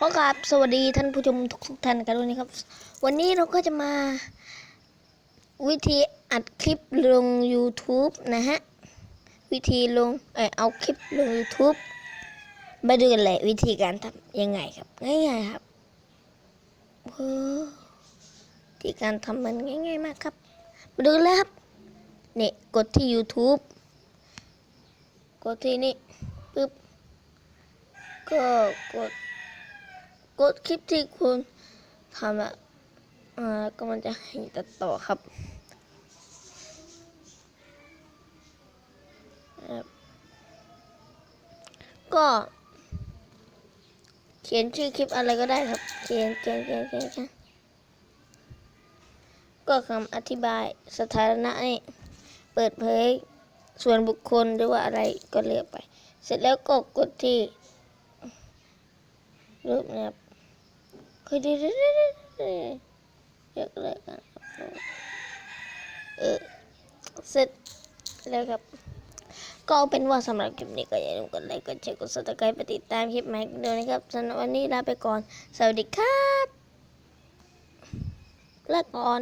ขอกราบสวัสดีท่านผู้ชมทุกทุกท่านกันด้วยนะครับ วันนี้เราก็จะมา วิธีอัดคลิปลง YouTube นะฮะ วิธีลงเออเอาคลิปลง YouTube มาดูกันเลยวิธีการทำยังไงครับง่ายๆครับวิธีการทำมันง่ายๆมากครับ มาดูกันเลยครับนี่กดที่ YouTube กดที่นี่ปึ๊บก็กด กดคลิปที่คุณทำอะอ่าก็มันจะให้ตัดต่อครับครับก็ เขียนชื่อคลิปอะไรก็ได้ครับ เขียนเขียนเขียนเขียนเขียนก็คำอธิบายสถานะนี่เปิดเผยส่วนบุคคลหรือว่าอะไรก็เลือกไป เสร็จแล้วก็กดที่รูปนะครับ คือดีดีดีดีเยอะเลยกันครับเออเสร็จแล้วครับ ก็เป็นว่าสำหรับคลิปนี้ก็อย่าลืมกดไลค์กดแชร์กดซับสไครป์ไปติดตามคลิปใหม่กันด้วยนะครับสำหรับวันนี้ลาไปก่อน สวัสดีครับลาก่อน